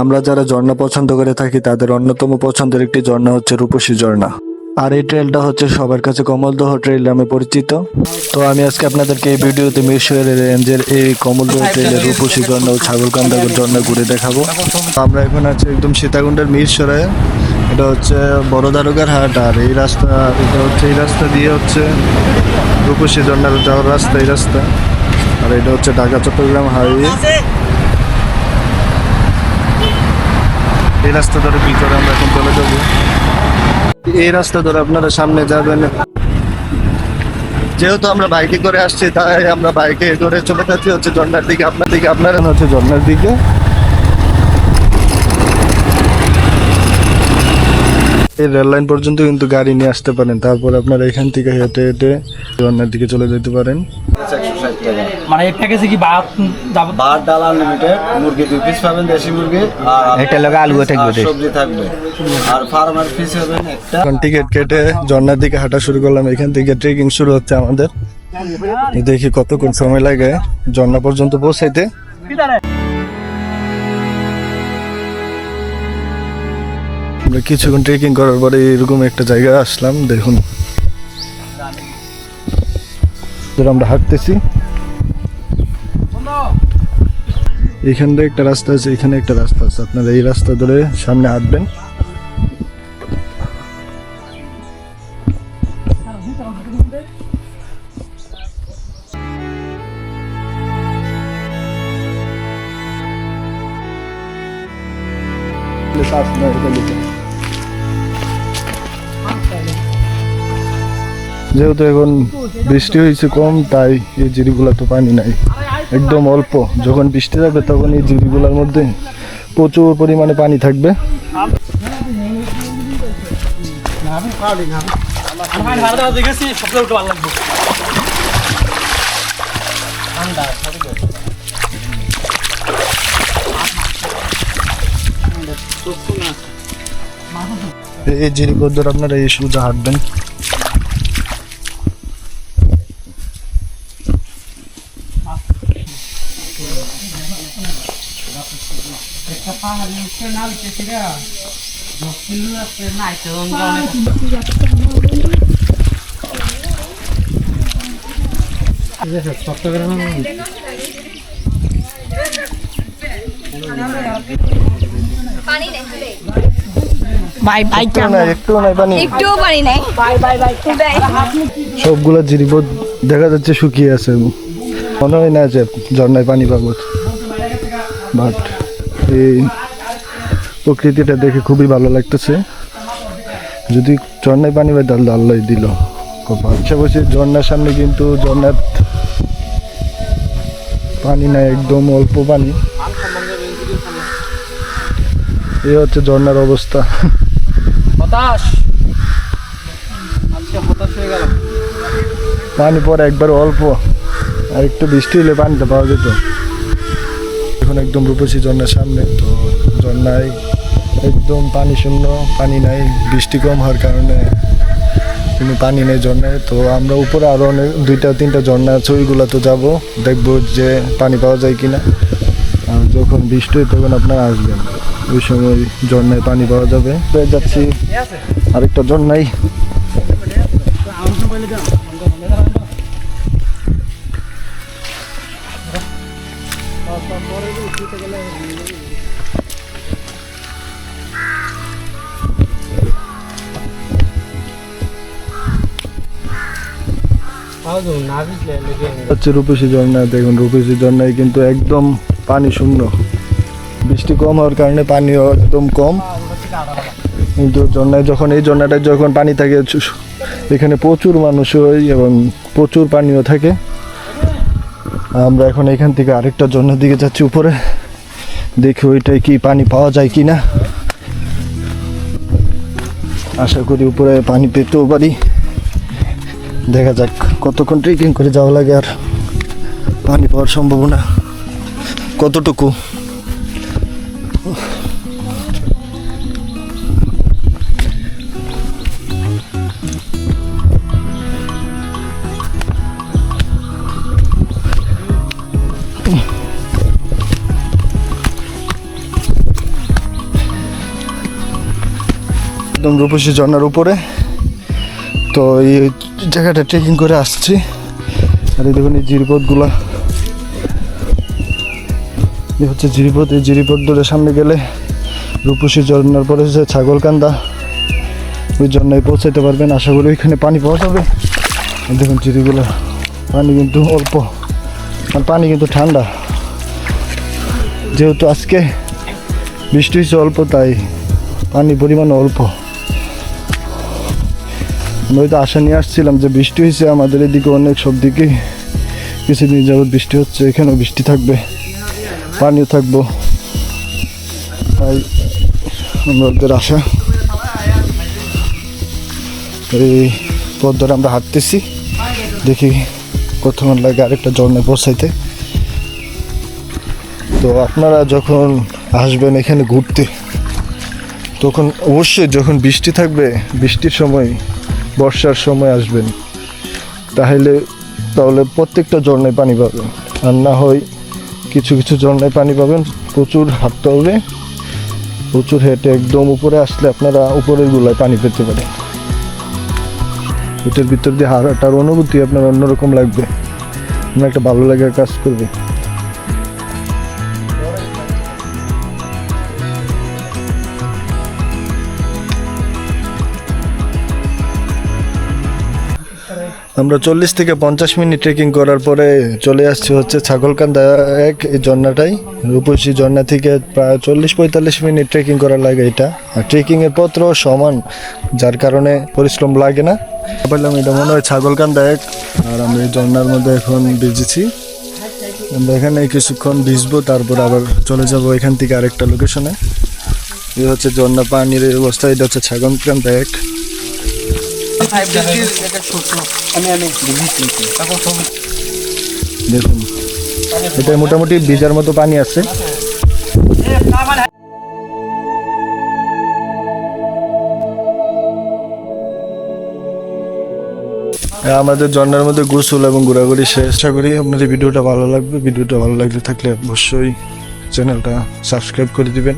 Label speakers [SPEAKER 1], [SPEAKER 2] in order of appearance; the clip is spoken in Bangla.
[SPEAKER 1] আমরা যারা ঝর্ণা পছন্দ করে থাকি তাদের অন্যতম পছন্দের একটি ঝর্ণা হচ্ছে রূপসী ঝর্ণা। আর এই ট্রেলটা হচ্ছে সবার কাছে কমলদহ ট্রেল নামে পরিচিত। তো আমি আজকে আপনাদেরকে এই ভিডিওতে মিরসরের রেঞ্জের এই কমলদহ ট্রেলের রূপসী ঝর্ণা ও ছাগলকান্দা ঝর্ণা ঘুরে দেখাবো। আমরা এখন আছি একদম সীতাকুণ্ডের মিরসরে এটা হচ্ছে বড় দারোগার হাট আর এই রাস্তা এটা হচ্ছে এই রাস্তা দিয়ে হচ্ছে রূপসী ঝর্ণার যাওয়ার রাস্তা এই রাস্তা। আর এটা হচ্ছে ঢাকা চট্টগ্রাম হাইওয়ে। এই রাস্তা ধরে ভিতরে আমরা এখন চলে যাব। এই রাস্তা ধরে আপনারা সামনে যাবেন। যেহেতু আমরা বাইকে করে আসছি, তাই আমরা বাইকে ধরে চলে যাচ্ছি হচ্ছে ঝর্ণার দিকে, আপনার দিকে, আপনারা হচ্ছে ঝর্ণার দিকে। এই রেল লাইন পর্যন্ত কিন্তু গাড়ি নিয়ে আসতে পারেন। তারপর আপনারা এখান থেকে হেঁটে হেঁটে ঝর্ণার দিকে চলে যেতে পারেন।
[SPEAKER 2] মানে এই প্যাকেজে কি ভাত
[SPEAKER 3] ভাত ডাল আনলিমিটেড মুরগি দুই পিস পাবেন দেশি মুরগি আর
[SPEAKER 4] এটা লগে আলু থাকবে
[SPEAKER 3] সবজি থাকবে। আর ফার্মার পিস হবেন একটা।
[SPEAKER 1] এখন টিকিট কেটে ঝর্ণার দিকে হাঁটা শুরু করলাম। এখান থেকে ট্রেকিং শুরু হচ্ছে আমাদের। দেখি কতক্ষণ সময় লাগে ঝর্ণা পর্যন্ত পৌঁছাইতে। আমরা কিছুক্ষণ ট্রেকিং করার পরে এরকম একটা জায়গায় আসলাম, দেখুন। আমরা হাঁটতেছি। এখান থেকে একটা রাস্তা আছে, এখানে একটা রাস্তা আছে। আপনারা এই রাস্তা ধরে সামনে হাঁটবেন। যেহেতু এখন বৃষ্টি হয়েছে কম, তাই এই জিরিগুলা তো পানি নাই। একদম অল্প। যখন বৃষ্টি যাবে তখন এই জিরিগুলোর মধ্যে প্রচুর পরিমাণে পানি থাকবে। এই জিরিগুলো আপনারা এই সোজা হাঁটবেন
[SPEAKER 5] বাই বাই
[SPEAKER 1] একটু নাই একটু নাই পানি
[SPEAKER 5] একটুও পারি নাই বাই বাই বাই
[SPEAKER 1] সবগুলা জিরিপদ দেখা যাচ্ছে শুকিয়ে আছে। মনে হয় না যে ঝর্ণায় পানি পাবো। বাট এই প্রকৃতিটা দেখে খুবই ভালো লাগতেছে। যদি ঝর্ণায় পানি পাই তাহলে আল্লাহ দিল। পাশাপাশি ঝর্নার সামনে কিন্তু ঝর্ণার পানি নাই একদম অল্প পানি। এই হচ্ছে ঝর্নার অবস্থা।
[SPEAKER 2] হতাশ! গেলাম।
[SPEAKER 1] পানি পরে একবার অল্প আর একটু বৃষ্টি হলে পানিটা পাওয়া যেত। এখন একদম রূপসী ঝর্ণার সামনে তো ঝর্নায় একদম পানি শূন্য পানি নাই বৃষ্টি কম হওয়ার কারণে কোনো পানি নেই ঝর্নায় তো আমরা উপরে আরও অনেক দুইটা তিনটা ঝর্ণা আছে ওইগুলো তো যাব দেখব যে পানি পাওয়া যায় কিনা। আর যখন বৃষ্টি হয় তখন আপনারা আসবেন। ওই সময় ঝর্ণায় পানি পাওয়া যাবে। যাচ্ছি। আরেকটা ঝর্ণায়। হচ্ছে রূপসী ঝর্ণা দেখুন রূপসী ঝর্ণায় কিন্তু একদম পানি শূন্য। বৃষ্টি কম হওয়ার কারণে পানিও একদম কম। কিন্তু ঝর্ণায় যখন এই ঝর্ণাটায় যখন পানি থাকে এখানে প্রচুর মানুষ হয় এবং প্রচুর পানিও থাকে। আমরা এখন এখান থেকে আরেকটা ঝর্ণার দিকে যাচ্ছি উপরে। দেখি ওইটাই কি পানি পাওয়া যায় কি না আশা করি উপরে পানি পেতেও পারি। দেখা যাক, কতক্ষণ ট্রেকিং করে যাওয়া লাগে আর পানি পাওয়ার সম্ভাবনা কতটুকু? একদম রূপসী ঝর্ণার উপরে। তো এই জায়গাটা ট্রেকিং করে আসছি। আর এই দেখুন এই জিরিপথগুলা। এই হচ্ছে জিরিপথ, এই জিরিপথ ধরে সামনে গেলে রূপসী ঝর্ণার পরে হচ্ছে ছাগলকান্দা। ওই ঝর্ণায় পৌঁছাতে পারবেন, আশা করি ওইখানে পানি পাওয়া যাবে। দেখুন জিরিগুলো, পানি কিন্তু অল্প, আর পানি কিন্তু ঠান্ডা। যেহেতু আজকে বৃষ্টি হয়েছে অল্প, তাই পানি পরিমাণ অল্প। আমি তো আশা নিয়ে আসছিলাম যে বৃষ্টি হয়েছে, আমাদের এদিকে অনেক সব দিকে কিছুদিন যাবৎ বৃষ্টি হচ্ছে, এখানেও বৃষ্টি থাকবে, পানিও থাকব। তাই আমাদের আশা। এই পথ ধরে আমরা হাঁটতেছি, দেখি কতক্ষণ লাগে আরেকটা ঝর্ণায় পৌঁছাইতে। তো আপনারা যখন আসবেন এখানে ঘুরতে, তখন অবশ্যই যখন বৃষ্টি থাকবে, বৃষ্টির সময় বর্ষার সময় আসবেন, তাহলে তাহলে প্রত্যেকটা ঝর্ণায় পানি পাবেন। আর না হয় কিছু কিছু ঝর্ণায় পানি পাবেন, প্রচুর হাঁটতে হবে, প্রচুর হেঁটে একদম উপরে আসলে আপনারা উপরের গুলায় পানি পেতে পারেন। এটার ভিতর দিয়ে হাঁটার অনুভূতি আপনার অন্যরকম লাগবে। আপনার একটা ভালো লাগার কাজ করবে। আমরা চল্লিশ থেকে পঞ্চাশ মিনিট ট্রেকিং করার পরে চলে আসছি হচ্ছে ছাগলকান্দা এক এই ঝর্ণাটাই। রূপসী ঝর্ণা থেকে প্রায় চল্লিশ পঁয়তাল্লিশ মিনিট ট্রেকিং করা লাগে এটা। আর ট্রেকিংয়ের পত্র সমান, যার কারণে পরিশ্রম লাগে না। বললাম এটা মনে হয় ছাগলকান্দা এক। আর এই ঝর্ণার মধ্যে এখন ভিজেছি। আমরা এখানে কিছুক্ষণ ভিজবো, তারপর আবার চলে যাব এখান থেকে আরেকটা লোকেশনে এই হচ্ছে ঝর্ণা পানির অবস্থা, এটা হচ্ছে ছাগলকান্দা এক। দেখুন। এটা মোটামুটি ভিজার মতো পানি আছে। আমাদের ঝর্ণার মধ্যে গোসল এবং ঘোরাঘুরি শেষ। আশা করি আপনাদের ভিডিওটা ভালো লাগবে। ভিডিওটা ভালো লাগলে থাকলে অবশ্যই চ্যানেলটা সাবস্ক্রাইব করে দিবেন।